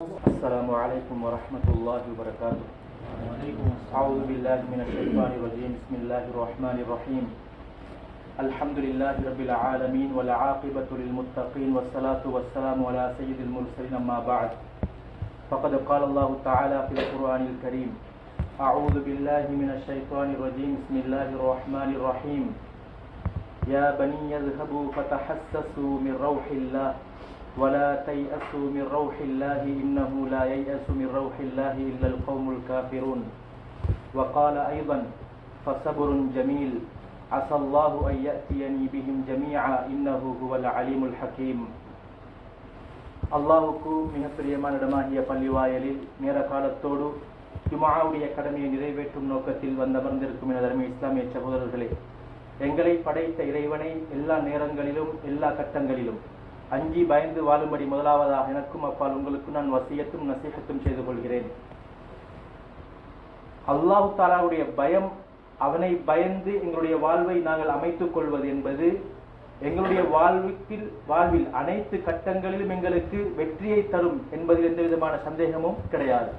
السلام علیکم ورحمۃ اللہ وبرکاتہ اعوذ باللہ من الشیطان الرجیم بسم اللہ الرحمن الرحیم الحمد للہ رب العالمین والعاقبۃ للمتقین والصلاة والسلام علی سید المرسلین اما بعد. فقد قال اللہ تعالی فی القرآن الکریم اعوذ باللہ من الشیطان الرجیم بسم اللہ الرحمن الرحیم یا بنی یذهبوا فتحسسوا من روح اللہ ولا تيأسوا من روح الله إنه لا ييأس من روح الله إلا القوم الكافرون وقال أيضا فصبر جميل عسى الله أن يأتيني بهم جميعا إنه هو العليم الحكيم அல்லாஹுக்கு மிக பிரியமான இடமாகிய பள்ளிவாயலில் நேர காலத்தோடு ஜுமாவுடைய கடமையை நிறைவேற்றும் நோக்கத்தில் வந்தமர்ந்திருக்கும் என தர்ம இஸ்லாமிய சகோதரர்களே எங்களை படைத்த இறைவனை எல்லா நேரங்களிலும் எல்லா கட்டங்களிலும் அஞ்சி பயந்து வாழும்படி முதலாவதாக எனக்கும் அப்பால் உங்களுக்கும் நான் வசியத்தும் நசீகத்தும் செய்து கொள்கிறேன். அல்லாஹு தாலாவுடைய பயம் அவனை பயந்து எங்களுடைய வாழ்வை நாங்கள் அமைத்துக் கொள்வது என்பது எங்களுடைய வாழ்வில் வாழ்வில் அனைத்து கட்டங்களிலும் எங்களுக்கு வெற்றியை தரும் என்பதில் எந்த விதமான சந்தேகமும் கிடையாது.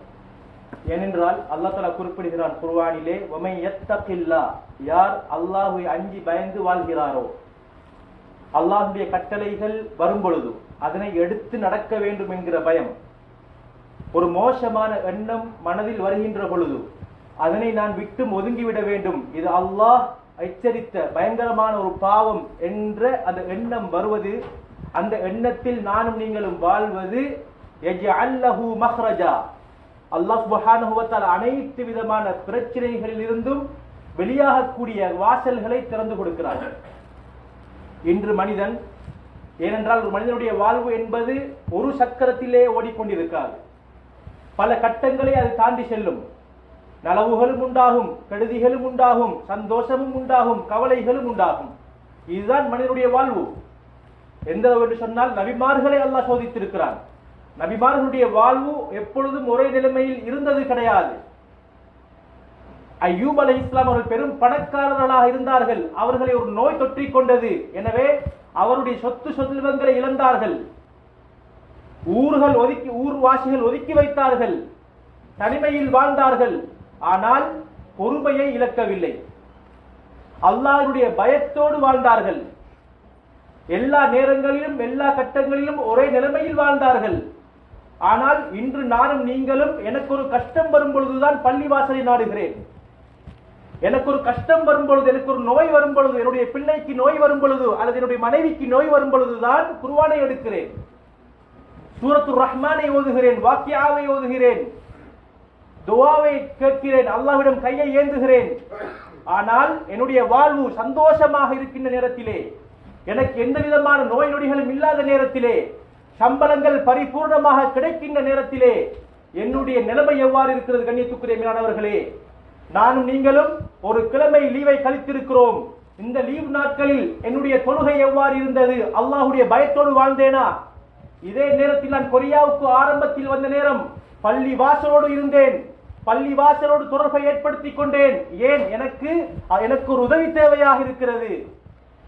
ஏனென்றால் அல்லா தலா குறிப்பிடுகிறான் குர்வானிலே ஒமை எத்தகில்லா யார் அல்லாஹுவை அஞ்சி பயந்து வாழ்கிறாரோ அல்லாஹுடைய கட்டளைகள் வரும் பொழுது அதனை எடுத்து நடக்க வேண்டும் என்கிற பயம். ஒரு மோசமான எண்ணம் மனதில் வருகின்ற பொழுது அதனை நான் விட்டு ஒதுங்கிவிட வேண்டும். இது அல்லாஹ் எச்சரித்த பயங்கரமான ஒரு பாவம் என்ற அந்த எண்ணம் வருவது அந்த எண்ணத்தில் நானும் நீங்களும் வாழ்வது மஹ்ரஜா. அல்லாஹ் சுபஹானுவத்தால் அனைத்து விதமான பிரச்சனைகளில் இருந்தும் வெளியாகக்கூடிய வாசல்களை திறந்து கொடுக்கிறார்கள் இன்று மனிதன் ஏனென்றால் ஒரு மனிதனுடைய வாழ்வு என்பது ஒரு சக்கரத்திலே ஓடிக்கொண்டிருக்காது. பல கட்டங்களை அது தாண்டி செல்லும். நலவுகளும் உண்டாகும் கெடுதிகளும் உண்டாகும் சந்தோஷமும் உண்டாகும் கவலைகளும் உண்டாகும். இதுதான் மனிதனுடைய வாழ்வு. எந்த என்று சொன்னால் நபிமார்களை அல்லாஹ் சோதித்திருக்கிறான். நபிமார்களுடைய வாழ்வு எப்பொழுதும் ஒரே நிலைமையில் இருந்தது கிடையாது. ஐயூப் அலி இஸ்லாம் அவர்கள் பெரும் பணக்காரர்களாக இருந்தார்கள். அவர்களை ஒரு நோய் தொற்றிக் கொண்டது. எனவே அவருடைய சொத்து சொத்துவங்களை இழந்தார்கள். ஊர்கள் ஒதுக்கி ஊர்வாசிகள் ஒதுக்கி வைத்தார்கள். தனிமையில் வாழ்ந்தார்கள். ஆனால் பொறுமையை இழக்கவில்லை. அல்லாருடைய பயத்தோடு வாழ்ந்தார்கள். எல்லா நேரங்களிலும் எல்லா கட்டங்களிலும் ஒரே நிலைமையில் வாழ்ந்தார்கள். ஆனால் இன்று நானும் நீங்களும் எனக்கு ஒரு கஷ்டம் வரும் பொழுதுதான் பள்ளிவாசலை நாடுகிறேன். எனக்கு ஒரு கஷ்டம் வரும் பொழுது எனக்கு ஒரு நோய் வரும் பொழுது என்னுடைய பிள்ளைக்கு நோய் வரும் பொழுது அல்லது என்னுடைய மனைவிக்கு நோய் வரும் பொழுதுதான் குருவானை எடுக்கிறேன். சூரத்து ரஹ்மானை ஓதுகிறேன் வாக்கியாவை ஓதுகிறேன் துவாவை கேட்கிறேன் அல்லாஹ்விடம் கையை ஏந்துகிறேன். ஆனால் என்னுடைய வாழ்வு சந்தோஷமாக இருக்கின்ற நேரத்திலே எனக்கு எந்த விதமான நோய் நொடிகளும் இல்லாத நேரத்திலே சம்பளங்கள் பரிபூர்ணமாக கிடைக்கின்ற நேரத்திலே என்னுடைய நிலைமை எவ்வாறு இருக்கிறது கண்ணியத்துக்குரிய மீனானவர்களே நானும் நீங்களும் ஒரு கிழமை லீவை கழித்திருக்கிறோம். இந்த லீவ் நாட்களில் என்னுடைய தொழுகை எவ்வாறு இருந்தது? அல்லாஹுடைய பயத்தோடு வாழ்ந்தேனா? இதே நேரத்தில் நான் கொரியாவுக்கு ஆரம்பத்தில் வந்த நேரம் பள்ளி வாசலோடு இருந்தேன். பள்ளி வாசலோடு தொடர்பை ஏற்படுத்திக் கொண்டேன். ஏன்? எனக்கு எனக்கு ஒரு உதவி தேவையாக இருக்கிறது.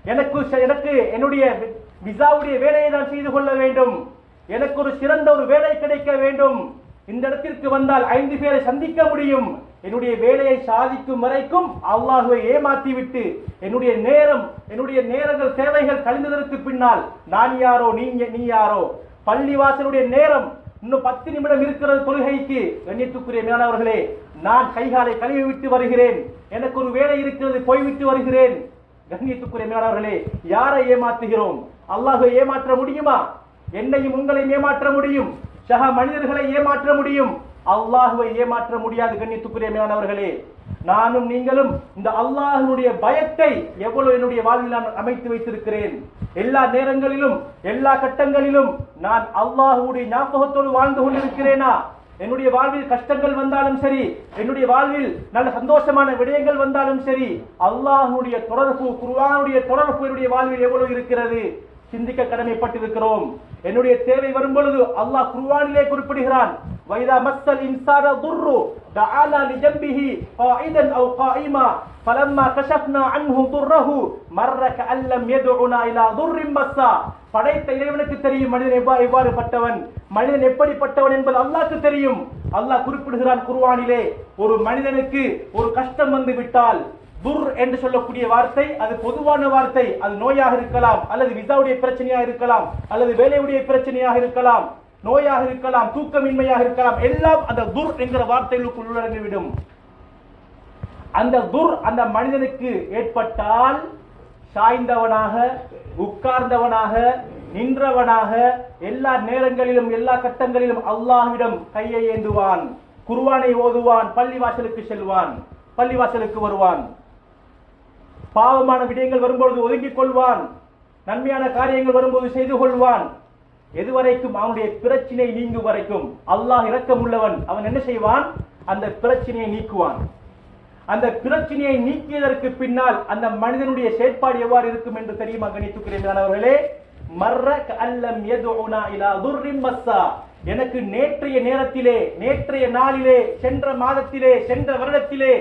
எனக்கு எனக்கு என்னுடைய விசாவுடைய வேலையை நான் செய்து கொள்ள வேண்டும். எனக்கு ஒரு சிறந்த ஒரு வேலை கிடைக்க வேண்டும். இந்த இடத்திற்கு வந்தால் ஐந்து பேரை சந்திக்க முடியும். என்னுடைய வேலையை சாதிக்கும் வரைக்கும் அல்லாஹுவை ஏமாத்தி விட்டு என்னுடைய நேரம் என்னுடைய நேரங்கள் தேவைகள் கழிந்ததற்கு பின்னால் நான் யாரோ நீ நீ யாரோ? பள்ளி வாசலுடைய நேரம் இன்னும் பத்து நிமிடம் இருக்கிறது தொழுகைக்கு. கண்ணியத்துக்குரிய மேலானவர்களே நான் கைகாலை கழுவி விட்டு வருகிறேன். எனக்கு ஒரு வேலை இருக்கிறது போய்விட்டு வருகிறேன். கண்ணியத்துக்குரிய மேலானவர்களே யாரை ஏமாற்றுகிறோம் அல்லாஹை ஏமாற்ற முடியுமா? என்னையும் உங்களையும் ஏமாற்ற முடியும். சக மனிதர்களை ஏமாற்ற முடியும். அல்லாஹுவை ஏமாற்ற முடியாது கண்ணியத்துக்குரியமையானவர்களே நானும் நீங்களும் இந்த அல்லாஹனுடைய பயத்தை எவ்வளவு என்னுடைய வாழ்வில் நான் அமைத்து வைத்திருக்கிறேன். எல்லா நேரங்களிலும் எல்லா கட்டங்களிலும் நான் அல்லாஹுடைய ஞாபகத்தோடு வாழ்ந்து கொண்டிருக்கிறேனா? என்னுடைய வாழ்வில் கஷ்டங்கள் வந்தாலும் சரி என்னுடைய வாழ்வில் நல்ல சந்தோஷமான விடயங்கள் வந்தாலும் சரி அல்லாஹனுடைய தொடர்பு குருவானுடைய தொடர்பு என்னுடைய வாழ்வில் எவ்வளவு இருக்கிறது? சிந்திக்க கடமைப்பட்டிருக்கிறோம் என்னுடைய தேவை வரும் பொழுது அல்லாஹ் குர்ஆனிலே குறிப்பிடுகிறான் வைதா மஸ்ஸல் இன்சான துர்ரு தஆலா லிஜம்பிஹி قاعدا او قائما فلما كشفنا عنه ضره مر كأن لم يدعنا الى ضر مسا படைத்த இறைவனுக்கு தெரியும் மனிதன் எவ்வா- எவ்வாறு பட்டவன் மனிதன் எப்படிப்பட்டவன் என்பது அல்லாஹ்க்கு தெரியும் அல்லாஹ் குறிப்பிடுகிறான் குர்ஆனிலே ஒரு மனிதனுக்கு ஒரு கஷ்டம் வந்து விட்டால் துர் என்று சொல்லக்கூடிய வார்த்தை அது பொதுவான வார்த்தை. அது நோயாக இருக்கலாம் அல்லது விசாவுடைய பிரச்சனையாக இருக்கலாம் அல்லது வேலையுடைய பிரச்சனையாக இருக்கலாம் நோயாக இருக்கலாம் தூக்கமின்மையாக இருக்கலாம் எல்லாம் அந்த துர் என்கிற வார்த்தைகளுக்குள் உள்ளடங்கிவிடும். அந்த துர் அந்த மனிதனுக்கு ஏற்பட்டால் சாய்ந்தவனாக உட்கார்ந்தவனாக நின்றவனாக எல்லா நேரங்களிலும் எல்லா கட்டங்களிலும் அல்லாஹ்விடம் கையை ஏந்துவான். குர்வானை ஓதுவான் பள்ளிவாசலுக்கு செல்வான் பள்ளிவாசலுக்கு வருவான். பாவமான விடயங்கள் வரும்பொழுது ஒதுங்கிக் கொள்வான். நன்மையான காரியங்கள் வரும்போது செய்து கொள்வான். எதுவரைக்கும் அவனுடைய பிரச்சினை நீங்கும் வரைக்கும் அல்லாஹ் இரக்கமுள்ளவன். அவன் என்ன செய்வான்? அந்த பிரச்சனையை நீக்குவான். அந்த பிரச்சனையை நீக்கியதற்கு பின்னால் அந்த மனிதனுடைய செயற்பாடு எவ்வாறு இருக்கும் என்று தெரியுமா கணித்துக்கிறேன் மர்ர அல்லம் யதுனா இலா துர்ரின் மஸ்ஸா. எனக்கு நேற்றைய நேரத்திலே நேற்றைய நாளிலே சென்ற மாதத்திலே சென்ற வருடத்திலே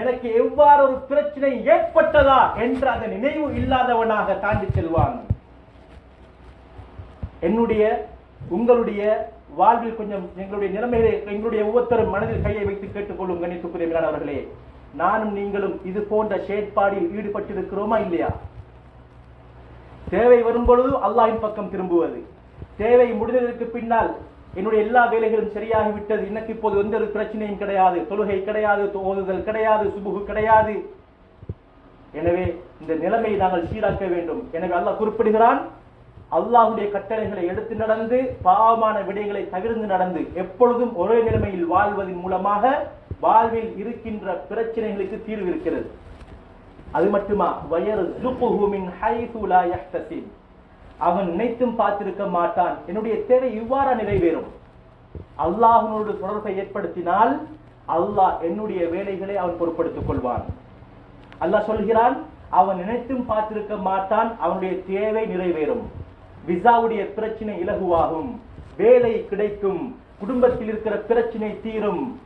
எனக்கு எவ்வாறு ஒரு பிரச்சனை ஏற்பட்டதா என்ற அந்த நினைவு இல்லாதவனாக தாண்டி செல்வான். என்னுடைய உங்களுடைய வாழ்வில் கொஞ்சம் எங்களுடைய நிலைமையிலே எங்களுடைய ஒவ்வொருத்தரும் மனதில் கையை வைத்து கேட்டுக்கொள்ளும் கணித்துக்குரிய மேலாளர்களே நானும் நீங்களும் இது போன்ற செயற்பாடில் ஈடுபட்டிருக்கிறோமா இல்லையா? தேவை வரும் பொழுது அல்லாஹின் பக்கம் திரும்புவது. தேவை முடிந்ததற்கு பின்னால் என்னுடைய எல்லா வேலைகளும் சரியாகிவிட்டது. எனக்கு இப்போது எந்த ஒரு பிரச்சனையும் கிடையாது. தொழுகை கிடையாது ஓதுதல் கிடையாது சுபுகு கிடையாது. எனவே இந்த நிலைமையை நாங்கள் சீராக்க வேண்டும். எனவே அல்லாஹ் குறிப்பிடுகிறான் அல்லாஹுடைய கட்டளைகளை எடுத்து நடந்து பாவமான விடயங்களை தவிர்த்து நடந்து எப்பொழுதும் ஒரே நிலைமையில் வாழ்வதன் மூலமாக வாழ்வில் இருக்கின்ற பிரச்சனைகளுக்கு தீர்வு இருக்கிறது. அது மட்டுமா? வயர் மின் ஹைசு லா அவன் நினைத்தும் பார்த்திருக்க மாட்டான். என்னுடைய தேவை இவ்வாறா நிறைவேறும். அல்லாஹனோடு தொடர்பை ஏற்படுத்தினால் அல்லாஹ் என்னுடைய வேலைகளை அவன் பொறுப்படுத்திக் கொள்வான். அல்லாஹ் சொல்கிறான் அவன் நினைத்தும் பார்த்திருக்க மாட்டான் அவனுடைய தேவை நிறைவேறும். விசாவுடைய பிரச்சனை இலகுவாகும். வேலை கிடைக்கும். குடும்பத்தில் இருக்கிற பிரச்சனை தீரும்.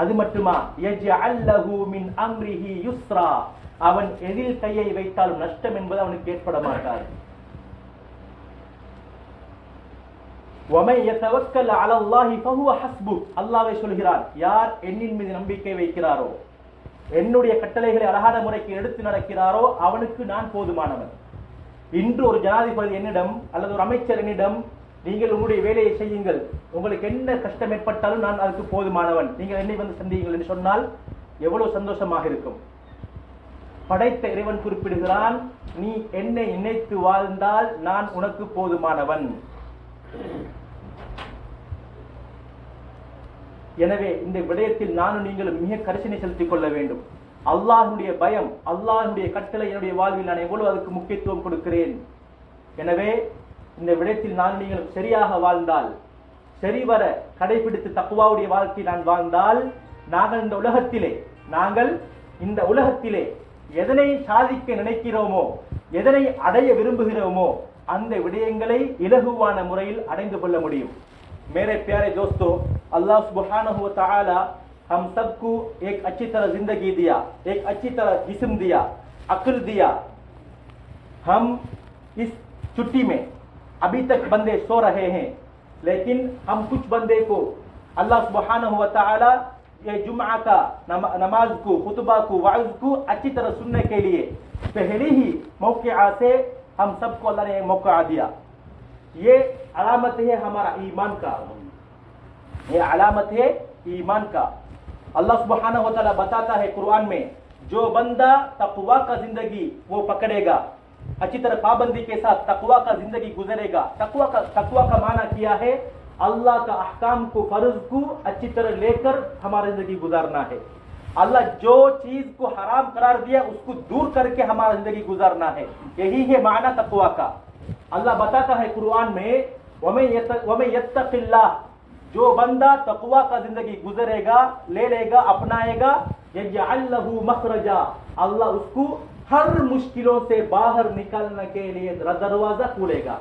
அது மட்டுமா? மின் அம்ரிஹி யுஸ்ரா. அவன் எதில் கையை வைத்தாலும் நஷ்டம் என்பது அவனுக்கு ஏற்பட மாட்டார் அல்லாவை சொல்கிறார் யார் என்னின் மீது நம்பிக்கை வைக்கிறாரோ என்னுடைய கட்டளைகளை அழகான முறைக்கு எடுத்து நடக்கிறாரோ அவனுக்கு நான் போதுமானவன். இன்று ஒரு ஜனாதிபதி என்னிடம் அல்லது ஒரு அமைச்சர் என்னிடம் நீங்கள் உங்களுடைய வேலையை செய்யுங்கள். உங்களுக்கு என்ன கஷ்டம் ஏற்பட்டாலும் நான் அதுக்கு போதுமானவன். நீங்கள் என்னை வந்து சந்தியுங்கள் என்று சொன்னால் எவ்வளவு சந்தோஷமாக இருக்கும். படைத்த இறைவன் குறிப்பிடுகிறான் நீ என்னை நினைத்து வாழ்ந்தால் நான் உனக்கு போதுமானவன். எனவே இந்த விடயத்தில் நானும் நீங்களும் மிக கரிசனை செலுத்திக் கொள்ள வேண்டும். அல்லாஹனுடைய பயம் அல்லாஹனுடைய கட்டளை என்னுடைய வாழ்வில் நான் எவ்வளவு அதுக்கு முக்கியத்துவம் கொடுக்கிறேன். எனவே இந்த விடயத்தில் நான் நீங்களும் சரியாக வாழ்ந்தால் சரிவர கடைபிடித்து தக்குவாவுடைய வாழ்க்கை நான் வாழ்ந்தால் நாங்கள் இந்த உலகத்திலே நாங்கள் இந்த உலகத்திலே எதனை சாதிக்க நினைக்கிறோமோ எதனை அடைய விரும்புகிறோமோ அந்த விடயங்களை இலகுவான முறையில் அடைந்து கொள்ள முடியும் मेरे प्यारे दोस्तों अल्लाह सुब्हानहु व तआला हम सबको एक अच्छी तरह जिंदगी दिया एक अच्छी तरह जिस्म दिया अक्ल दिया हम इस छुट्टी में ابھی تک بندے سو رہے ہیں، لیکن ہم کچھ بندے کو اللہ سبحانہ و تعالی یہ جمعہ کا نماز کو، خطبہ کو، وعظ کو اچھی طرح سننے کے لیے پہلے ہی موقع سے ہم سب کو اللہ نے موقع دیا۔ یہ علامت ہے ہمارا ایمان کا۔ یہ علامت ہے ایمان کا۔ اللہ سبحانہ و تعالی بتاتا ہے قرآن میں، جو بندہ تقوا کا زندگی وہ پکڑے گا۔ اچھی طرح پابندی کے ساتھ تقوا کا زندگی گزرے گا۔ تقوا کا تقوا کا معنی کیا ہے؟ اللہ کا احکام کو، فرض کو اچھی طرح لے کر ہماری زندگی گزارنا ہے۔ اللہ جو چیز کو حرام قرار دیا، اس کو دور کر کے ہماری زندگی گزارنا ہے۔ یہی ہے معنی تقوا کا۔ اللہ بتاتا ہے قرآن میں، وَمَن يتق اللہ جو بندہ تقوا کا زندگی گزرے گا، لے لے گا، اپنائے گا یہ اللہ مخرجہ اللہ اس کو ہر مشکلوں سے باہر نکلنے کے لیے دروازہ کھولے گا۔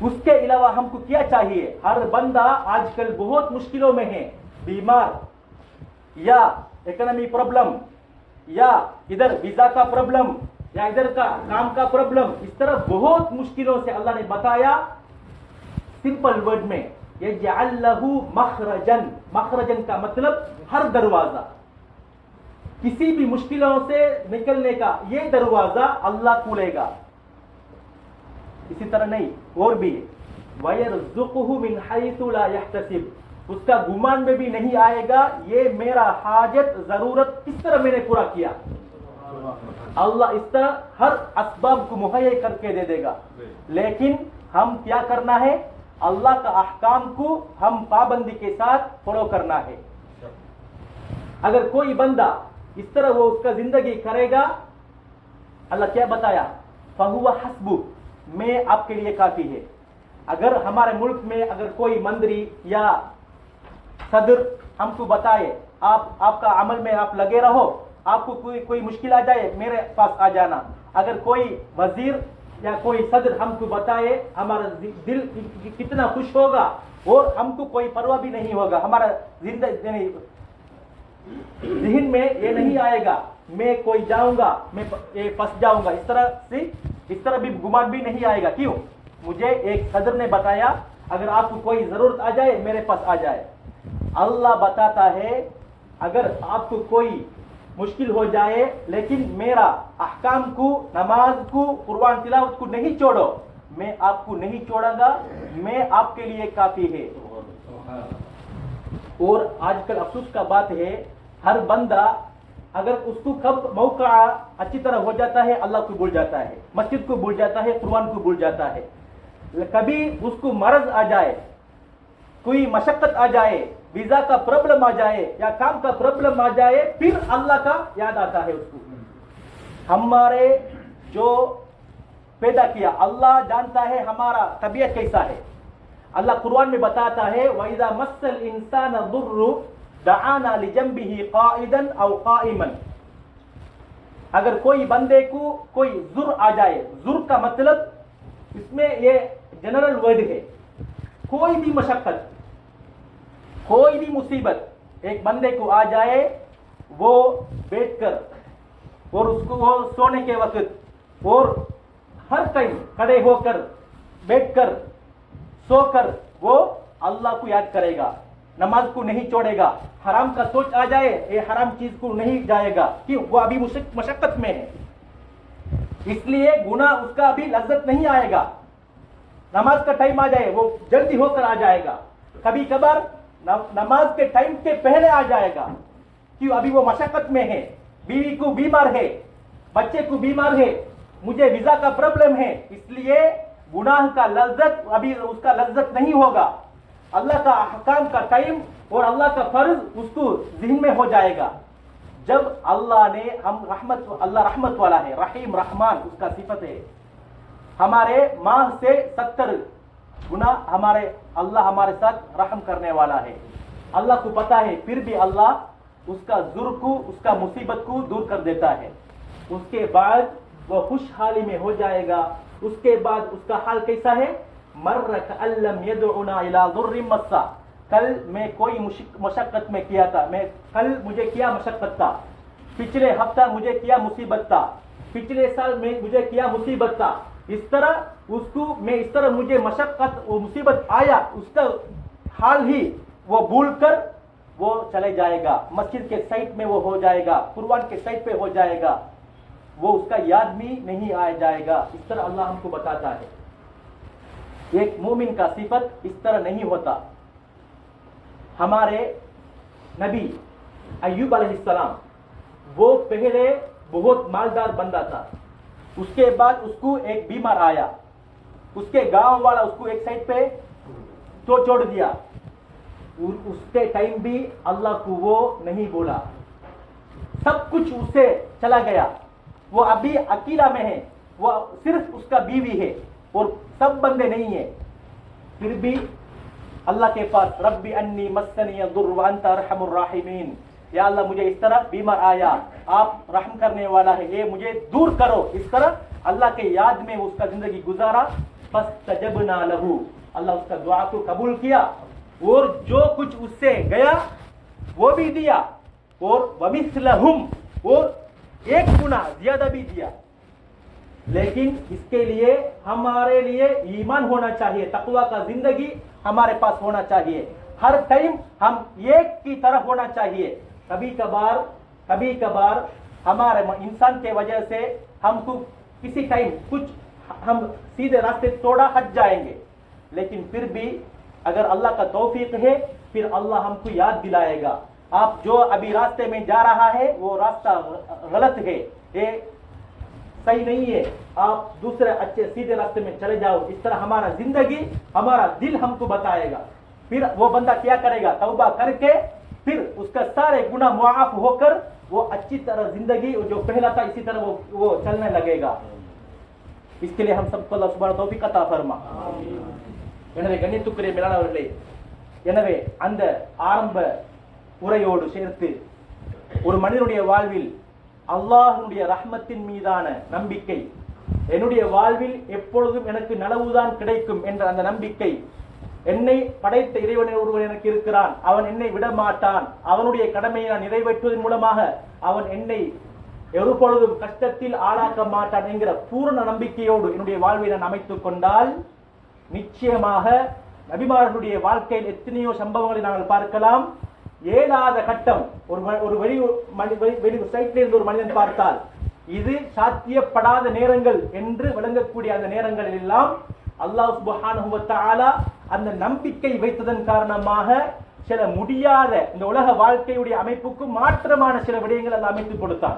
اس کے علاوہ ہم کو کیا چاہیے؟ ہر بندہ آج کل بہت مشکلوں میں ہے۔ بیمار یا اکنمی پرابلم یا ادھر ویزا کا پرابلم یا ادھر کا کام کا پرابلم اس طرح بہت مشکلوں سے اللہ نے بتایا۔ سمپل ورڈ میں یہ مخرجن مخرجن کا مطلب ہر دروازہ۔ کسی بھی مشکلوں سے نکلنے کا یہ دروازہ اللہ کھولے گا۔ اسی طرح نہیں، اور بھی مِن حَيْثُ لَا يَحْتَسِبُ۔ اس کا گمان میں بھی نہیں آئے گا، یہ میرا حاجت، ضرورت کس طرح میں نے پورا کیا۔ اللہ اس طرح ہر اسباب کو مہیا کر کے دے دے گا۔ لیکن ہم کیا کرنا ہے؟ اللہ کا احکام کو ہم پابندی کے ساتھ فالو کرنا ہے۔ اگر کوئی بندہ اس طرح وہ اس کا زندگی کرے گا۔ اللہ کیا بتایا؟ فہو حسبو، میں آپ کے لیے کافی ہے۔ اگر ہمارے ملک میں اگر کوئی مندری یا صدر ہم کو بتائے، آپ آپ کا عمل میں آپ لگے رہو، آپ کو کوئی کوئی مشکل آ جائے، میرے پاس آ جانا۔ اگر کوئی وزیر یا کوئی صدر ہم کو بتائے، ہمارا دل کتنا خوش ہوگا اور ہم کو کوئی پرواہ بھی نہیں ہوگا۔ ہمارا زندگی یعنی ذہن میں یہ نہیں آئے گا۔ میں کوئی جاؤں گا، میں پس جاؤں گا۔ اس طرح سے، اس طرح بھی گمان بھی نہیں آئے گا۔ کیوں؟ مجھے ایک صدر نے بتایا، اگر آپ کو کوئی ضرورت آ جائے، میرے پاس آ جائے۔ اللہ بتاتا ہے، اگر آپ کو کوئی مشکل ہو جائے، لیکن میرا احکام کو، نماز کو قربان تلاوت کو نہیں چھوڑو، میں آپ کو نہیں چھوڑا گا، میں آپ کے لیے کافی ہے۔ اور آج کل افسوس کا بات ہے ہر بندہ اگر اس کو کب موقع اچھی طرح ہو جاتا ہے، اللہ کو بھول جاتا ہے، مسجد کو بھول جاتا ہے، قرآن کو بھول جاتا ہے۔ کبھی اس کو مرض آ جائے، کوئی مشقت آ جائے، ویزا کا پرابلم آ جائے یا کام کا پرابلم آ جائے، پھر اللہ کا یاد آتا ہے اس کو۔ ہمارے جو پیدا کیا، اللہ جانتا ہے ہمارا طبیعت کیسا ہے۔ اللہ قرآن میں بتاتا ہے، وَإِذَا مَسَّ الْإِنسَانَ ضُرُّ دعانا لجنبه قائدا او قائما. اگر کوئی بندے کو کوئی زر آ جائے، زر کا مطلب اس میں یہ جنرل ورڈ ہے۔ کوئی بھی مشقت، کوئی بھی مصیبت ایک بندے کو آ جائے، وہ بیٹھ کر اور اس کو سونے کے وقت اور ہر ٹائم کھڑے ہو کر بیٹھ کر سو کر وہ اللہ کو یاد کرے گا۔ نماز کو نہیں چھوڑے گا۔ حرام کا سوچ آ جائے، یہ حرام چیز کو نہیں جائے گا کہ وہ ابھی مشقت میں ہے۔ اس لیے گناہ اس کا ابھی لذت نہیں آئے گا۔ نماز کا ٹائم آ جائے، وہ جلدی ہو کر آ جائے گا۔ کبھی کبھار نماز کے ٹائم کے پہلے آ جائے گا کہ ابھی وہ مشقت میں ہے۔ بیوی کو بیمار ہے، بچے کو بیمار ہے، مجھے ویزا کا پرابلم ہے۔ اس لیے گناہ کا لذت ابھی اس کا لذت نہیں ہوگا۔ اللہ کا احکام کا ٹائم اور اللہ کا فرض اس کو ذہن میں ہو جائے گا۔ جب اللہ نے ہم رحمت اللہ رحمت والا ہے، رحیم، رحمان، اس کا صفت ہے۔ ہمارے ماہ سے ستر گنا ہمارے اللہ ہمارے ساتھ رحم کرنے والا ہے۔ اللہ کو پتا ہے، پھر بھی اللہ اس کا ضرور کو، اس کا مصیبت کو دور کر دیتا ہے۔ اس کے بعد وہ خوشحالی میں ہو جائے گا۔ اس کے بعد اس کا حال کیسا ہے؟ مر کلم یدعنا الى ضر مسا. کل میں کوئی مشقت میں کیا تھا؟ میں کل مجھے کیا مشقت تھا؟ پچھلے ہفتہ مجھے کیا مصیبت تھا؟ پچھلے سال میں مجھے کیا مصیبت تھا؟ اس طرح اس کو میں اس طرح مجھے مشقت و مصیبت آیا، اس کا حال ہی وہ بھول کر وہ چلے جائے گا۔ مسجد کے سائٹ میں وہ ہو جائے گا قربان کے سائٹ پہ ہو جائے گا۔ وہ اس کا یاد بھی نہیں آ جائے گا۔ اس طرح اللہ ہم کو بتاتا ہے۔ ایک مومن کا صفت اس طرح نہیں ہوتا۔ ہمارے نبی ایوب علیہ السلام، وہ پہلے بہت مالدار بندہ تھا۔ اس کے بعد اس کو ایک بیمار آیا۔ اس کے گاؤں والا اس کو ایک سائڈ پہ تو چھوڑ دیا۔ اس کے ٹائم بھی اللہ کو وہ نہیں بولا۔ سب کچھ اس سے چلا گیا۔ وہ ابھی اکیلا میں ہے۔ وہ صرف اس کا بیوی ہے۔ اور سب بندے نہیں ہیں۔ پھر بھی اللہ کے پاس رب انی مسنی وانت ارحم الراحمین۔ یا اللہ مجھے اس طرح بیمار آیا، آپ رحم کرنے والا ہے، یہ مجھے دور کرو۔ اس طرح اللہ کے یاد میں اس کا زندگی گزارا۔ بس تجب نہ لہو اللہ اس کا دعا کو قبول کیا۔ اور جو کچھ اس سے گیا، وہ بھی دیا۔ اور ومثلہم، اور ایک گنا زیادہ بھی دیا۔ لیکن اس کے لیے ہمارے لیے ایمان ہونا چاہیے، تقوی کا زندگی ہمارے پاس ہونا چاہیے۔ ہر ٹائم ہم ایک کی طرف ہونا چاہیے۔ کبھی کبھار کبھی کبھار ہمارے انسان کے وجہ سے ہم کو کسی ٹائم کچھ ہم سیدھے راستے تھوڑا ہٹ جائیں گے۔ لیکن پھر بھی اگر اللہ کا توفیق ہے، پھر اللہ ہم کو یاد دلائے گا۔ آپ جو ابھی راستے میں جا رہا ہے، وہ راستہ غلط ہے۔ صحیح نہیں ہے۔ آپ دوسرے اچھے سیدھے راستے میں چلے جاؤ۔ اس طرح ہمارا زندگی ہمارا دل ہم کو بتائے گا۔ پھر وہ بندہ کیا کرے گا؟ توبہ کر کے پھر اس کا سارے گناہ معاف ہو کر وہ اچھی طرح زندگی جو پہلا تھا اسی طرح وہ, وہ چلنے لگے گا۔ اس کے لیے ہم سب کو اللہ سبحانہ توفیق عطا فرما۔ எனவே கண்ணியத்துக்குரிய மேலானவர்களே எனவே அந்த ஆரம்ப உரையோடு சேர்த்து ஒரு மனிதனுடைய வாழ்வில் அல்லாஹனுடைய ரஹ்மத்தின் மீதான நம்பிக்கை. என்னுடைய வாழ்வில் எப்பொழுதும் எனக்கு நலவுதான் கிடைக்கும் என்ற அந்த நம்பிக்கை. என்னை படைத்த இறைவன் ஒருவன் எனக்கு இருக்கிறான். அவன் என்னை விட மாட்டான் அவனுடைய கடமையை நான் நிறைவேற்றுவதன் மூலமாக அவன் என்னை எப்பொழுதும் கஷ்டத்தில் ஆளாக்க மாட்டான் என்கிற பூரண நம்பிக்கையோடு என்னுடைய வாழ்வை நான் அமைத்துக் கொண்டால் நிச்சயமாக நபிமாரனுடைய வாழ்க்கையில் எத்தனையோ சம்பவங்களை நாங்கள் பார்க்கலாம். ஏழாத கட்டம். ஒரு ம- ஒரு வெளி மனி- வெளி வெளி சைட்ல இருந்து ஒரு மனிதன் பார்த்தால் இது சாத்தியப்படாத நேரங்கள் என்று விளங்கக்கூடிய அந்த நேரங்களில் எல்லாம் அல்லாஹ் சுப்ஹானஹு அந்த நம்பிக்கை வைத்ததன் காரணமாக சில முடியாத இந்த உலக வாழ்க்கையுடைய அமைப்புக்கு மாற்றமான சில விடயங்கள் அல்லாஹ் அமைத்து கொடுத்தான்.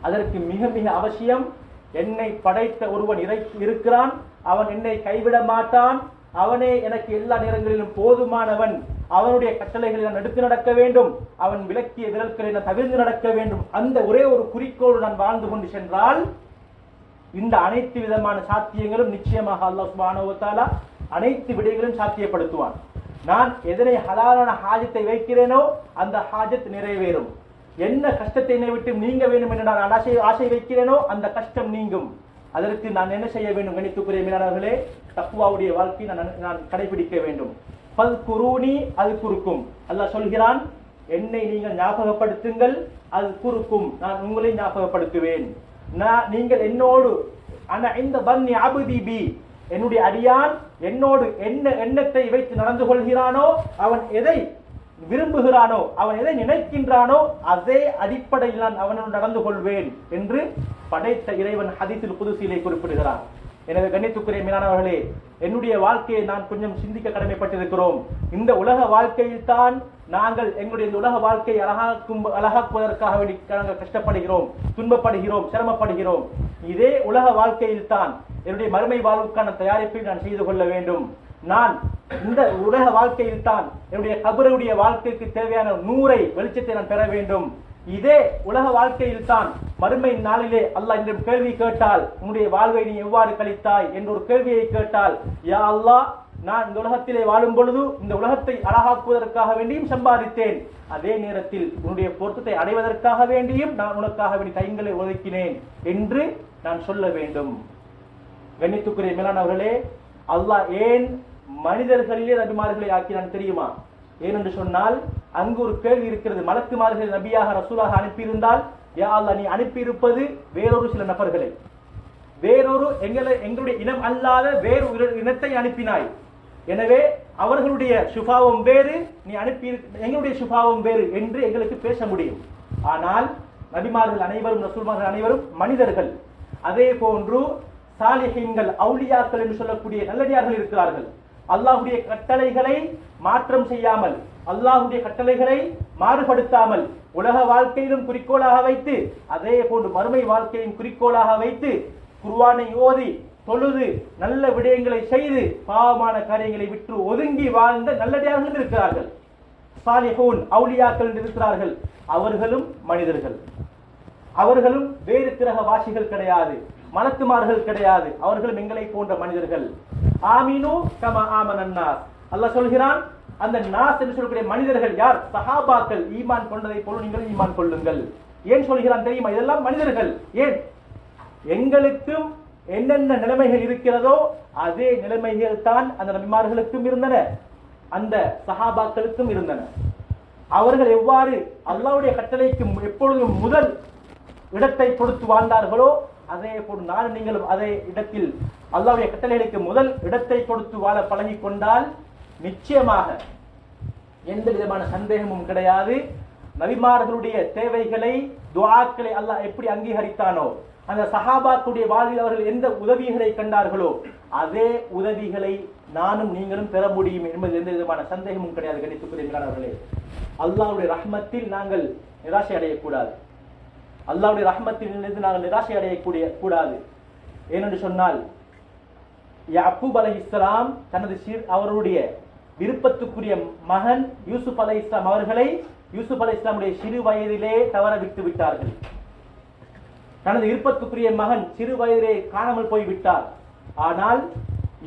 அதற்கு மிக மிக அவசியம் என்னை படைத்த ஒருவன் இறை இருக்கிறான். அவன் என்னை கைவிட மாட்டான். அவனே எனக்கு எல்லா நேரங்களிலும் போதுமானவன். அவனுடைய கட்டளைகளை நான் எடுத்து நடக்க வேண்டும். அவன் விளக்கிய விரல்களை நான் தவிர்த்து நடக்க வேண்டும். அந்த ஒரே ஒரு குறிக்கோடு நான் வாழ்ந்து கொண்டு சென்றால் இந்த அனைத்து விதமான சாத்தியங்களும் நிச்சயமாக அல்லாஹ் சுப்ஹானஹு அனைத்து விடைகளும் சாத்தியப்படுத்துவான். நான் எதனை ஹலாலான ஹாஜத்தை வைக்கிறேனோ அந்த ஹாஜத் நிறைவேறும். என்ன கஷ்டத்தை என்னை விட்டு நீங்க வேண்டும் என்று நான் ஆசை ஆசை வைக்கிறேனோ அந்த கஷ்டம் நீங்கும். அதற்கு நான் என்ன செய்ய வேண்டும்? கணித்துக்குரிய மீனவர்களே தக்குவாவுடைய வாழ்க்கை நான் நான் கடைபிடிக்க வேண்டும். பல் குரூனி அது குறுக்கும் அல்லாஹ் சொல்கிறான் என்னை நீங்கள் ஞாபகப்படுத்துங்கள் அது குறுக்கும் நான் உங்களை ஞாபகப்படுத்துவேன். நான் நீங்கள் என்னோடு ஆனால் இந்த பன்னி அபுதி பி. என்னுடைய அடியான் என்னோடு என்ன எண்ணத்தை வைத்து நடந்து கொள்கிறானோ அவன் எதை விரும்புகிறானோ அவன் எதை நினைக்கின்றானோ அதே அடிப்படையில் நான் அவனோடு நடந்து கொள்வேன் என்று படைத்த இறைவன் ஹதித்தில் புதுசிலே குறிப்பிடுகிறான். எனவே கண்ணித்துக்குரிய மீனானவர்களே என்னுடைய வாழ்க்கையை நான் கொஞ்சம் சிந்திக்க கடமைப்பட்டிருக்கிறோம். இந்த உலக வாழ்க்கையில் தான் நாங்கள் எங்களுடைய இந்த உலக வாழ்க்கையை அழகாக்கும் அழகாக்குவதற்காக வேண்டி நாங்கள் கஷ்டப்படுகிறோம் துன்பப்படுகிறோம் சிரமப்படுகிறோம். இதே உலக வாழ்க்கையில் தான் என்னுடைய மறுமை வாழ்வுக்கான தயாரிப்பை நான் செய்து கொள்ள வேண்டும். நான் இந்த உலக வாழ்க்கையில் தான் என்னுடைய கபருடைய வாழ்க்கைக்கு தேவையான நூறை வெளிச்சத்தை நான் பெற வேண்டும். இதே உலக வாழ்க்கையில் தான் மறுமை நாளிலே அல்லாஹ் என்னிடம் கேள்வி கேட்டால் உன்னுடைய வாழ்வை நீ எவ்வாறு கழித்தாய் என்ற ஒரு கேள்வியை கேட்டால் யா அல்லாஹ் நான் இந்த உலகத்திலே வாழும் பொழுது இந்த உலகத்தை அழகாக்குவதற்காக வேண்டியும் சம்பாதித்தேன். அதே நேரத்தில் உன்னுடைய பொருத்தத்தை அடைவதற்காக வேண்டியும் நான் உனக்காக வேண்டிய கைங்களை ஒதுக்கினேன் என்று நான் சொல்ல வேண்டும். கண்ணித்துக்குரிய மேலானவர்களே அல்லாஹ் ஏன் மனிதர்களிலே நபிமார்களை ஆக்கினான் தெரியுமா? ஏனென்று சொன்னால் அங்கு ஒரு கேள்வி இருக்கிறது. மலக்குமார்கள் நபியாக ரசூலாக அனுப்பியிருந்தால் யா நீ அனுப்பியிருப்பது வேறொரு சில நபர்களை. வேறொரு எங்களை எங்களுடைய இனம் அல்லாத வேறு இனத்தை அனுப்பினாய். எனவே அவர்களுடைய சுபாவம் வேறு நீ அனுப்பி எங்களுடைய சுபாவம் வேறு என்று எங்களுக்கு பேச முடியும். ஆனால் நபிமார்கள் அனைவரும் ரசூல்மார்கள் அனைவரும் மனிதர்கள். அதே போன்று சாலிஹீன்கள் அவுலியாக்கள் என்று சொல்லக்கூடிய நல்லடியார்கள் இருக்கிறார்கள். அல்லாஹுடைய கட்டளைகளை மாற்றம் செய்யாமல் அல்லாஹுடைய கட்டளைகளை மாறுபடுத்தாமல் உலக வாழ்க்கையிலும் குறிக்கோளாக வைத்து அதே போன்று மறுமை வாழ்க்கையின் குறிக்கோளாக வைத்து குர்வானை ஓதி தொழுது நல்ல விடயங்களை செய்து பாவமான காரியங்களை விற்று ஒதுங்கி வாழ்ந்த நல்லடியார்கள் இருக்கிறார்கள். சாலிஹூன் அவுலியாக்கள் இருக்கிறார்கள். அவர்களும் மனிதர்கள். அவர்களும் வேறு கிரக வாசிகள் கிடையாது. மலத்துமார்கள் கிடையாது. அவர்களும் எங்களை போன்ற மனிதர்கள். ஆமீனு கம ஆமனன்னாஸ் அல்லாஹ் சொல்கிறான் அந்த நாஸ் என்று சொல்லக்கூடிய மனிதர்கள் யார்? சஹாபாக்கள். ஈமான் கொண்டதை போல நீங்கள் ஈமான் கொள்ளுங்கள். ஏன் சொல்கிறான் தெரியுமா? இதெல்லாம் மனிதர்கள். ஏன்? எங்களுக்கும் என்னென்ன நிலைமைகள் இருக்கிறதோ அதே நிலைமைகள் தான் அந்த நபிமார்களுக்கும் இருந்தன. அந்த சஹாபாக்களுக்கும் இருந்தன. அவர்கள் எவ்வாறு அல்லாவுடைய கட்டளைக்கு எப்பொழுதும் முதல் இடத்தை கொடுத்து வாழ்ந்தார்களோ அதே போல் நான் நீங்களும் அதே இடத்தில் அல்லாவுடைய கட்டளைகளுக்கு முதல் இடத்தை கொடுத்து வாழ பழகி கொண்டால் நிச்சயமாக எந்த விதமான சந்தேகமும் கிடையாது. நபிமார்களுடைய தேவைகளை துவாக்களை அல்லாஹ் எப்படி அங்கீகரித்தானோ அந்த சஹாபாத்துடைய வாழ்வில் அவர்கள் எந்த உதவிகளை கண்டார்களோ அதே உதவிகளை நானும் நீங்களும் பெற முடியும் என்பது எந்த விதமான சந்தேகமும் கிடையாது. கணித்துக்குரியவர்களே அல்லாவுடைய ரஹ்மத்தில் நாங்கள் நிராசை அடையக்கூடாது அல்லாவுடைய ரஹ்மத்திலிருந்து நாங்கள் நிராசை அடையக்கூடிய கூடாது. ஏனென்று சொன்னால் யாக்கூப் அலை இஸ்லாம் தனது சீர் அவருடைய விருப்பத்துக்குரிய மகன் யூசுப் அலை இஸ்லாம் அவர்களை யூசுப் அலை இஸ்லாமுடைய சிறு வயதிலே தவற விட்டு விட்டார்கள். தனது விருப்பத்துக்குரிய மகன் சிறு வயதிலே காணாமல் போய்விட்டார் ஆனால்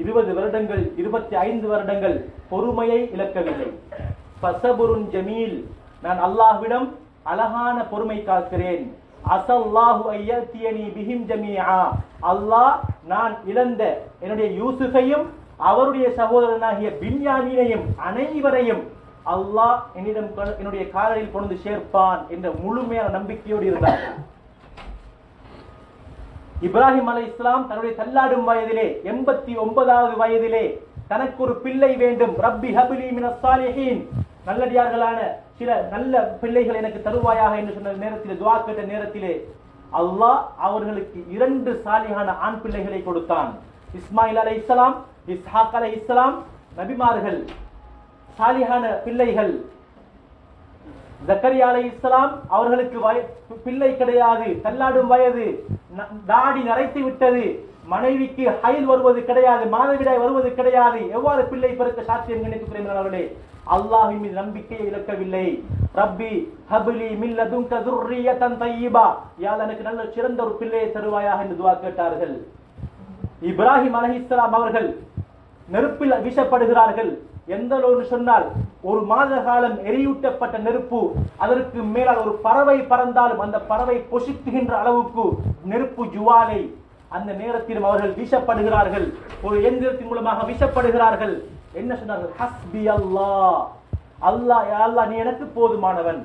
இருபது வருடங்கள் இருபத்தி ஐந்து வருடங்கள் பொறுமையை இழக்கவில்லை. பசபுருன் ஜமீல் நான் அல்லாஹ்விடம் அழகான பொறுமை காக்கிறேன். அசல்லாஹு ஐயத்தியனி பிஹிம் ஜமியா அல்லாஹ் நான் இழந்த என்னுடைய யூசுஃபையும் அவருடைய சகோதரனாகிய பின்யாமீனையும் அனைவரையும் அல்லாஹ் என்னிடம் என்னுடைய காதலில் கொண்டு சேர்ப்பான் என்ற முழுமையான நம்பிக்கையோடு இருந்தார் இப்ராஹிம் அலை இஸ்லாம் தன்னுடைய தள்ளாடும் வயதிலே எண்பத்தி ஒன்பதாவது வயதிலே தனக்கு ஒரு பிள்ளை வேண்டும். ரப்பி ஹபிலி மினஸ் சாலிஹீன். நல்லடியார்களான சில நல்ல பிள்ளைகள் எனக்கு தருவாயாக என்று சொன்ன நேரத்திலே துவா கேட்ட நேரத்திலே அல்லாஹ் அவர்களுக்கு இரண்டு சாலிஹான ஆண் பிள்ளைகளை கொடுத்தான். இஸ்மாயில் அலை இஸ்லாம் இஸ்ஹாக் அலை இஸ்லாம் நபிமார்கள் சாலிஹான பிள்ளைகள். ஜக்கரியா அலை இஸ்லாம் அவர்களுக்கு வய- பிள்ளை கிடையாது தள்ளாடும் வயது தாடி நரைத்து விட்டது மனைவிக்கு ஹயில் வருவது கிடையாது மாதவிடாய் வருவது கிடையாது எவ்வாறு பிள்ளை பிறக்க சாத்தியம் நினைக்கிறீர்களே அல்லாஹின் மீது நம்பிக்கையை இழக்கவில்லை. ரப்பி ஹபிலி மில்லதுங்க துர்ரியத்தன் தையிபா யால் எனக்கு நல்ல சிறந்த ஒரு பிள்ளையை தருவாயாக என்று துவா கேட்டார்கள். இப்ராஹிம் அலைஹிஸ்ஸலாம் அவர்கள் நெருப்பில் வீசப்படுகிறார்கள். எந்த அளவுன்னு சொன்னால் ஒரு மாத காலம் எரியூட்டப்பட்ட நெருப்பு அதற்கு மேலால் ஒரு பறவை பறந்தாலும் அந்த பறவை பொசித்துகின்ற அளவுக்கு நெருப்பு ஜுவாலை அந்த நேரத்திலும் அவர்கள் வீசப்படுகிறார்கள். ஒரு எந்திரத்தின் மூலமாக வீசப்படுகிறார்கள். என்ன சொன்னார்கள்? ஹஸ்பி அல்லாஹ் அல்லாஹ் அல்லாஹ் நீ எனக்கு போதுமானவன்.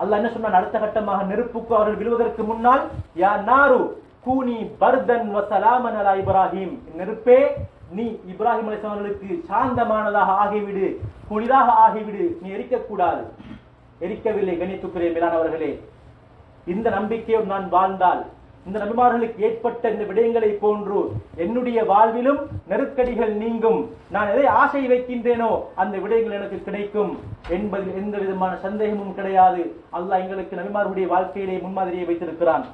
அல்லாஹ் என்ன சொன்னான்? அடுத்த கட்டமாக நெருப்புக்கு அவர்கள் விழுவதற்கு முன்னால் யா நாரு கூனி பர்தன் வசலாமன் சலாமன் அலா இப்ராஹிம். நெருப்பே நீ இப்ராஹிம் அலைஹிஸ்ஸலாம் அவர்களுக்கு சாந்தமானதாக ஆகிவிடு குளிராக ஆகிவிடு நீ எரிக்கக்கூடாது. எரிக்கவில்லை கணித்துக்குரிய மேலானவர்களே இந்த நம்பிக்கையோடு நான் வாழ்ந்தால் இந்த நபிமார்களுக்கு ஏற்பட்ட இந்த விடயங்களை போன்று என்னுடைய வாழ்விலும் நெருக்கடிகள் நீங்கும் நான் எதை ஆசை வைக்கின்றேனோ அந்த விடயங்கள் எனக்கு கிடைக்கும் என்பதில் எந்த விதமான சந்தேகமும் கிடையாது அல்லாஹ் எங்களுக்கு நபிமார்களுடைய வாழ்க்கையிலே முன்மாதிரியை வைத்திருக்கிறான்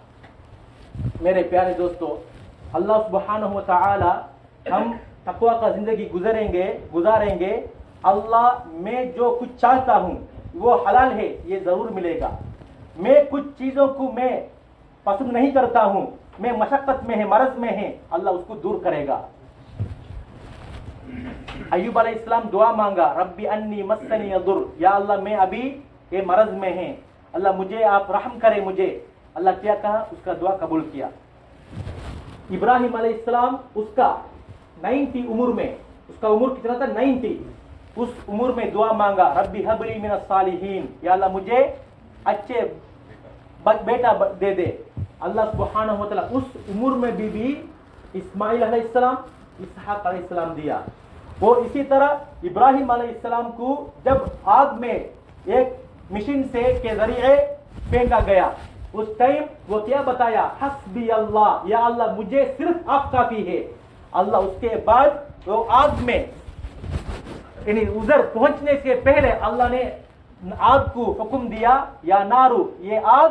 मेरे प्यारे दोस्तों अल्लाह सुबहानहु व तआला हम तकवा का जिंदगी गुजरेंगे गुजारेंगे अल्लाह मैं जो कुछ चाहता हूँ वो हलाल है ये जरूर मिलेगा मैं कुछ चीजों को मैं پسند نہیں کرتا ہوں۔ میں مشقت میں ہے مرض میں ہے اللہ اس کو دور کرے گا۔ ایوب علیہ السلام دعا مانگا، ربی انی مسنی ادر یا اللہ، میں ابھی یہ مرض میں ہیں۔ اللہ، مجھے آپ رحم کرے مجھے۔ اللہ کیا کہا؟ اس کا دعا قبول کیا۔ ابراہیم علیہ السلام اس کا نائنٹی عمر میں، اس کا عمر کتنا تھا؟ نائنٹی۔ اس عمر میں دعا مانگا، ربی حبری من الصالحین۔ یا اللہ، مجھے اچھے بیٹا دے دے۔ اللہ سبحانہ و تعالیٰ اس عمر میں بھی بھی اسماعیل علیہ السلام، اسحاق علیہ السلام دیا۔ وہ اسی طرح ابراہیم علیہ السلام کو جب آگ میں ایک مشین سے کے ذریعے پھینکا گیا، اس ٹائم وہ کیا بتایا؟ حسبی اللہ، یا اللہ مجھے صرف آپ کافی ہے۔ اللہ اس کے بعد وہ آگ میں یعنی ازر پہنچنے سے پہلے اللہ نے آگ کو حکم دیا، یا نارو، یہ آگ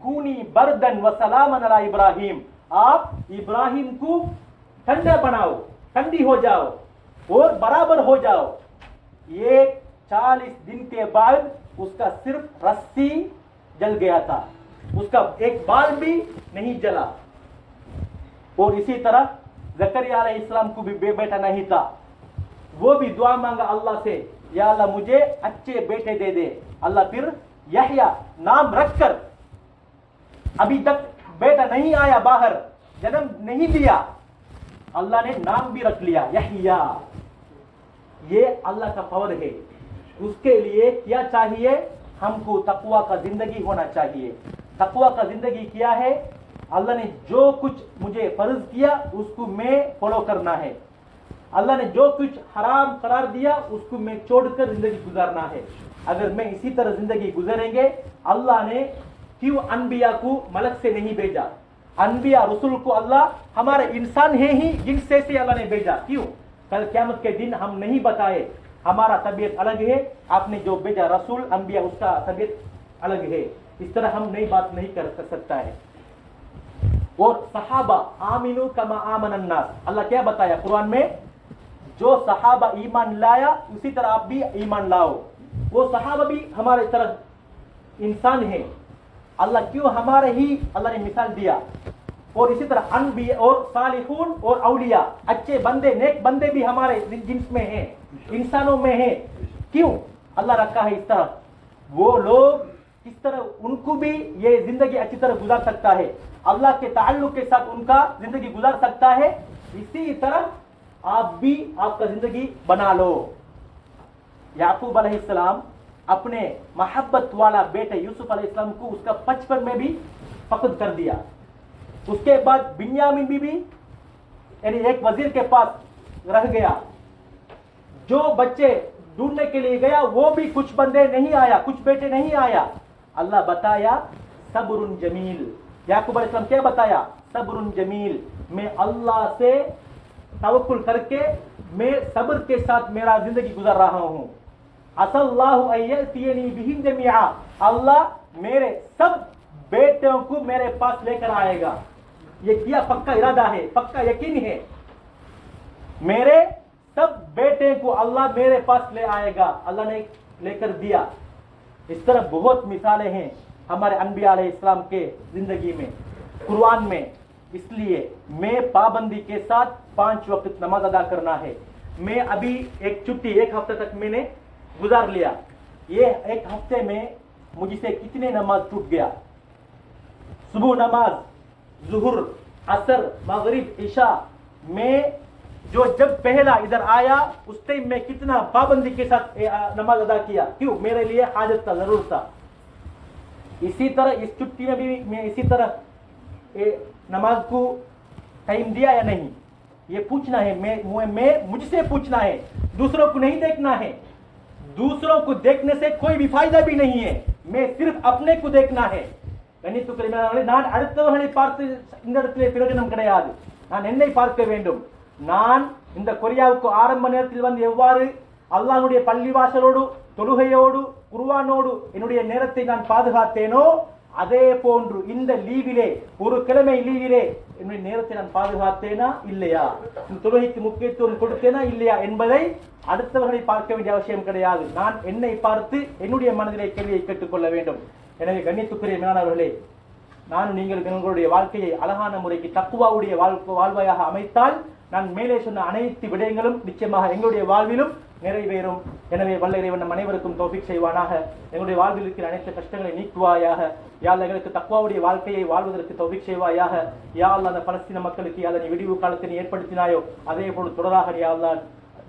کونی بردن و سلام علی ابراہیم آپ ابراہیم کو ٹھنڈا بناؤ ٹھنڈی ہو جاؤ اور برابر ہو جاؤ یہ چالیس دن کے بعد اس کا صرف رسی جل گیا تھا اس کا ایک بال بھی نہیں جلا اور اسی طرح زکری علیہ السلام کو بھی بے بیٹا نہیں تھا وہ بھی دعا مانگا اللہ سے یا اللہ مجھے اچھے بیٹے دے دے اللہ پھر یحییٰ نام رکھ کر ابھی تک بیٹا نہیں آیا باہر، جنم نہیں دیا اللہ نے نام بھی رکھ لیا، یحییٰ۔ یہ اللہ کا فور ہے۔ اس کے لیے کیا چاہیے؟ ہم کو تقوا کا زندگی ہونا چاہیے۔ تقوا کا زندگی کیا ہے؟ اللہ نے جو کچھ مجھے فرض کیا، اس کو میں فالو کرنا ہے۔ اللہ نے جو کچھ حرام قرار دیا، اس کو میں چھوڑ کر زندگی گزارنا ہے۔ اگر میں اسی طرح زندگی گزریں گے، اللہ نے کیوں انبیاء کو ملک سے نہیں بھیجا؟ انبیاء رسول کو اللہ ہمارے انسان ہے ہی جن سے سے اللہ نے بھیجا۔ کیوں؟ کل قیامت کے دن ہم نہیں بتائے۔ ہمارا طبیعت الگ ہے۔ آپ نے جو بھیجا رسول، انبیاء اس کا طبیعت الگ ہے۔ اس طرح ہم نئی بات نہیں کر سکتا ہے۔ اور صحابہ آمنو کما آمن الناس۔ اللہ کیا بتایا قرآن میں؟ جو صحابہ ایمان لایا، اسی طرح آپ بھی ایمان لاؤ۔ وہ صحابہ بھی ہمارے طرح انسان ہیں۔ اللہ کیوں ہمارے ہی اللہ نے مثال دیا۔ اور اسی طرح انبیاء اور صالحون اور اولیاء، اچھے بندے، نیک بندے بھی ہمارے جنس میں ہیں، انسانوں میں ہیں۔ کیوں؟ اللہ رکھا ہے اس طرح۔ وہ لوگ اس طرح ان کو بھی یہ زندگی اچھی طرح گزار سکتا ہے۔ اللہ کے تعلق کے ساتھ ان کا زندگی گزار سکتا ہے۔ اسی طرح آپ بھی آپ کا زندگی بنا لو۔ یعقوب علیہ السلام اپنے محبت والا بیٹے یوسف علیہ السلام کو اس کا پچپن میں بھی فقد کر دیا۔ اس کے بعد بنیامین بی بھی یعنی ایک وزیر کے پاس رہ گیا۔ جو بچے ڈھونڈنے کے لیے گیا، وہ بھی کچھ بندے نہیں آیا، کچھ بیٹے نہیں آیا۔ اللہ بتایا صبر جمیل۔ یعقوب علیہ السلام کیا بتایا؟ صبر جمیل، میں اللہ سے توکل کر کے، میں صبر کے ساتھ میرا زندگی گزار رہا ہوں۔ اللہ میرے سب بیٹوں کو میرے پاس لے کر آئے گا۔ یہ کیا پکا ارادہ ہے؟ پکا یقین ہے؟ میرے سب بیٹے کو اللہ میرے پاس لے آئے گا۔ اللہ نے لے کر دیا۔ اس طرح بہت مثالیں ہیں ہمارے انبیاء علیہ السلام کے زندگی میں، قرآن میں۔ اس لیے میں پابندی کے ساتھ پانچ وقت نماز ادا کرنا ہے۔ میں ابھی ایک چھٹی، ایک ہفتے تک میں نے گزار لیا۔ یہ ایک ہفتے میں مجھ سے کتنے نماز ٹوٹ گیا؟ صبح نماز، ظہر، عصر، مغرب، عشاء میں جو جب پہلا ادھر آیا، اس ٹائم میں کتنا پابندی کے ساتھ نماز ادا کیا۔ کیوں؟ میرے لیے حاجت تھا ضرور تھا۔ اسی طرح اس چھٹی میں بھی میں اسی طرح نماز کو ٹائم دیا یا نہیں؟ یہ پوچھنا ہے میں مجھ سے پوچھنا ہے۔ دوسروں کو نہیں دیکھنا ہے۔ दूसरों को देखने से कोई भी फायदा भी नहीं है मैं सिर्फ अपने को देखना है கண்ணித்துக்குரிய நான் அடுத்தவர்களை பார்த்து இந்த இடத்திலே பிரயோஜனம் கிடையாது நான் என்னை பார்க்க வேண்டும் நான் இந்த கொரியாவுக்கு ஆரம்ப நேரத்தில் வந்து எவ்வாறு அல்லாஹ்வுடைய பள்ளிவாசலோடு தொழுகையோடு குர்ஆனோடு என்னுடைய நேரத்தை நான் பாதுகாத்தேனோ அதே போன்று இந்த லீவிலே ஒரு கிழமை லீவிலே என்னுடைய நேரத்தை நான் பாதுகாத்தேனா இல்லையா? இந்த தொழுகைக்கு முக்கியத்துவம் கொடுத்தேனா இல்லையா என்பதை அடுத்தவர்களை பார்க்க வேண்டிய அவசியம் கிடையாது. நான் என்னை பார்த்து என்னுடைய மனதிலே கேள்வியை கேட்டுக்கொள்ள வேண்டும். எனவே கண்ணியத்துக்குரிய மேலானவர்களே நான் நீங்கள் உங்களுடைய வாழ்க்கையை அழகான முறைக்கு தக்குவாவுடைய வாழ்க்கை வாழ்வாயாக அமைத்தால் நான் மேலே சொன்ன அனைத்து விடயங்களும் நிச்சயமாக எங்களுடைய வாழ்விலும் நிறைவேறும். எனவே வல்ல இறைவன் நம் அனைவருக்கும் தோஃபிக் செய்வானாக. எங்களுடைய வாழ்வில் இருக்கிற அனைத்து கஷ்டங்களை நீக்குவாயாக. யா எங்களுக்கு தக்குவாவுடைய வாழ்க்கையை வாழ்வதற்கு தொகை செய்வாயாக யா அந்த பலஸ்தீன மக்களுக்கு யாழ் நீ விடிவு காலத்தை ஏற்படுத்தினாயோ அதே போல் தொடராக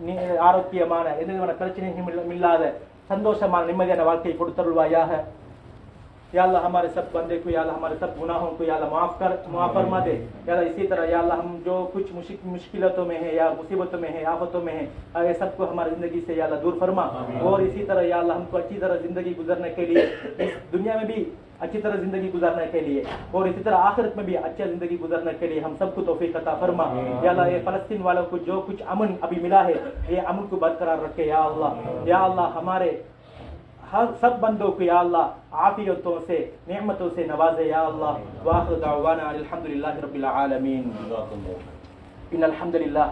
நீ ஆரோக்கியமான எந்த பிரச்சனையும் இல்லாத சந்தோஷமான நிம்மதியான வாழ்க்கையை கொடுத்தருள்வாயாக یا اللہ ہمارے سب بندے کو یا اللہ ہمارے سب گناہوں کو یا اللہ معاف کر معاف فرما دے یا اللہ اسی طرح یا اللہ ہم جو کچھ مشکلتوں میں ہیں یا مصیبتوں میں ہیں آفتوں میں ہیں یہ سب کو ہماری زندگی سے یا اللہ دور فرما اور اسی طرح یا اللہ ہم کو اچھی طرح زندگی گزرنے کے لیے اس دنیا میں بھی اچھی طرح زندگی گزارنے کے لیے اور اسی طرح آخرت میں بھی اچھا زندگی گزارنے کے لیے ہم سب کو توفیق عطا فرما۔ یا اللہ یہ فلسطین والوں کو جو کچھ امن ابھی ملا ہے یہ امن کو برقرار رکھے یا اللہ۔ یا اللہ ہمارے ہر سب بندوں کو یا اللہ عافیتوں سے نعمتوں سے نوازے یا اللہ۔ واخر دعوانا الحمدللہ رب العالمین۔ ان الحمدللہ۔